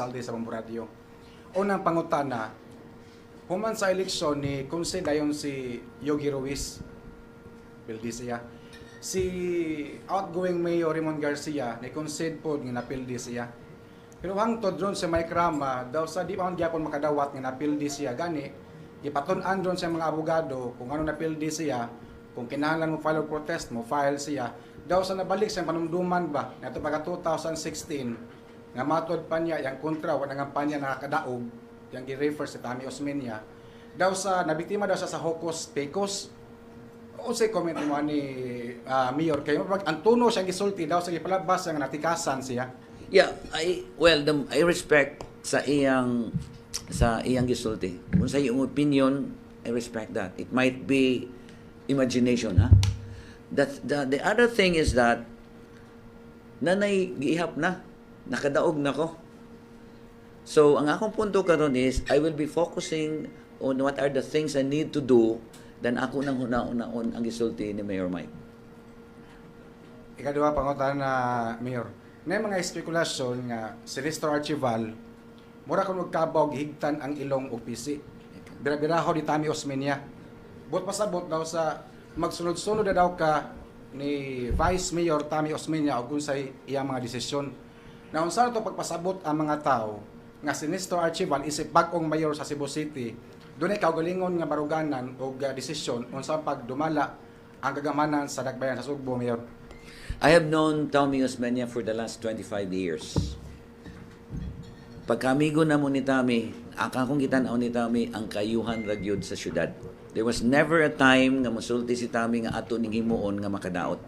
saldi sa Bomboradio. Unang pangutana, human sa eleksyon ni Kunse dayon si Yogi Ruiz, pildi siya. Si outgoing Mayor Raymond Garcia, ni concede po nga napildi siya. Pero hangtod ron sa Mike Rama, daw sa di pa gyapon makadawat nga napildi siya gani, gipatun-an ron sa mga abogado kung ano napildi siya, kung kinahanglan mo file protest mo, file siya. Daw sa nabalik sa panumduman ba, nato pagka 2016, nga matod pa niya, yung kontra, wala nga pa niya nakakadaog, yung gi-refer sa Tami Osmeña, daw sa, nabiktima daw siya sa Hocus Pecos, o say comment mo ni ah, Mayor kayo, pag ang tuno siya gisulti daw sa gipalabas nga natikasan siya. Yeah, I well, the, I respect sa iyang sa iyang gisulti. Kung sa iyong opinion, I respect that. It might be imagination, ha? That the, the other thing is that nanay giihap na, nakadaog na ko. So, ang akong punto karon is I will be focusing on what are the things I need to do then ako nang huna-unaon ang gisulti ni Mayor Mike. Ikaduha pangutan na Mayor. Na mga espekulasyon nga si Nestor Archival mura kung magkabaw higtan ang ilong OPC. Bira-biraho ni Tami Osmeña. Bot pasabot daw sa magsunod-sunod na daw ka ni Vice Mayor Tami Osmeña o kung sa iyang mga desisyon. Na unsa to pagpasabot ang mga tao nga si Nestor Archival isip bagong mayor sa Cebu City. Doon ay kaugalingon nga baruganan o uh, desisyon unsa pagdumala ang gagamanan sa Dakbayan sa Sugbo, Mayor. I have known Tommy Osmeña for the last 25 years. Pagkamigo na mo ni Tommy, akakong kitanaw ni Tommy ang kayuhan ragyod sa syudad. There was never a time nga masulti si Tommy nga ato ning himuon nga makadaot.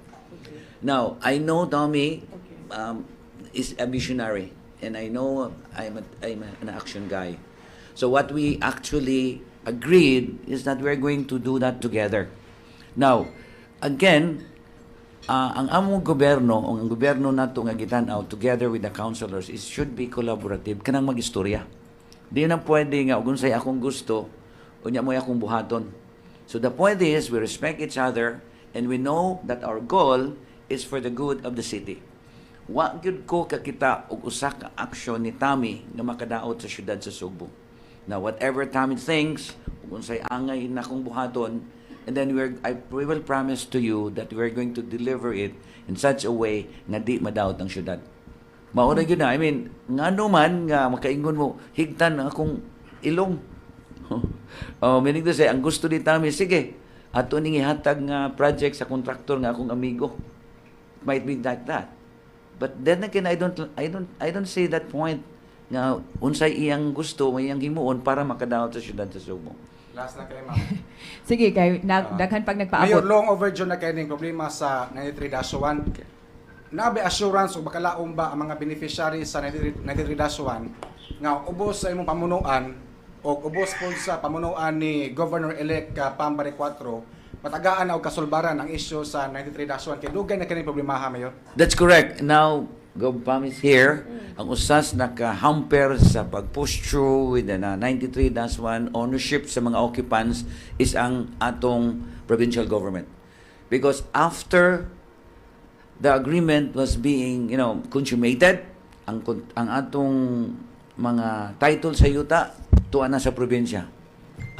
Now, I know Tommy um, is a visionary and I know I'm, a, I'm an action guy. So what we actually agreed is that we're going to do that together. Now, again, Ah, ang among gobyerno ang gobyerno nato nga gitanaw together with the councilors is should be collaborative kanang magistorya. Di na pwede nga kung say akong gusto unya mo akong buhaton. So the point is we respect each other and we know that our goal is for the good of the city. Wa gyud ko kakita og usa ka action ni Tami nga makadaot sa syudad sa Subo. Now whatever Tami thinks kung say angay na akong buhaton and then we're, I, we will promise to you that we're going to deliver it in such a way na di madaot ang syudad. Mauna yun na. I mean, nga man nga makaingon mo, higtan ang akong ilong. oh, meaning to say, ang gusto ni Tami, sige, ato ning ihatag nga project sa kontraktor nga akong amigo. Might be like that. But then again, I don't, I don't, I don't see that point nga unsay iyang gusto, may iyang himuon para makadaot sa syudad sa Subo. Last na kayo, ma'am. Sige, kay na, Ah. daghan pag Mayor, nagpaabot. long overdue na kayo ng problema sa 93-1. Nabe assurance o bakalaong ba ang mga beneficiary sa 93-1 nga ubos sa imong pamunuan o ubos po sa pamunuan ni Governor-elect ka Pambare 4 matagaan og kasulbaran ang issue sa 93-1 kay dugay na kini problema ha mayor That's correct. Now, GovPam is here. Ang usas naka-hamper sa pag-push through with the na 93-1 ownership sa mga occupants is ang atong provincial government. Because after the agreement was being, you know, consummated, ang, ang atong mga title sa yuta, tuwa na sa probinsya.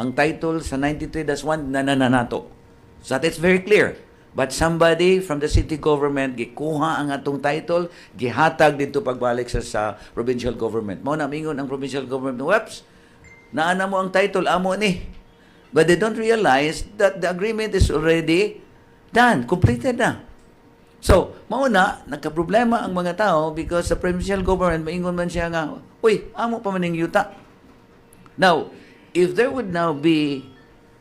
Ang title sa 93-1, nanananato. So that's very clear. But somebody from the city government gikuha ang atong title, gihatag dito pagbalik sa sa provincial government. Mao na mingon ang provincial government, "Whoops, naana mo ang title amo ni." But they don't realize that the agreement is already done, completed na. So, mao na nagka-problema ang mga tao because sa provincial government maingon man siya nga, "Uy, amo pa man ning yuta." Now, if there would now be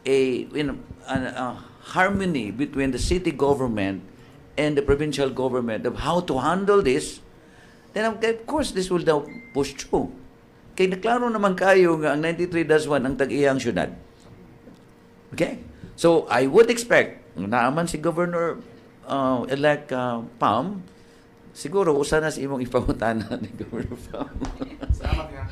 a you know a, a harmony between the city government and the provincial government of how to handle this, then of course this will now push through. Kay naklaro naman kayo nga ang 93-1 ang tag-iyang syudad. Okay? So, I would expect, naaman si Governor uh, elect uh, Pam, siguro usa na sa imong ipangutana ni Governor Pam. salamat nga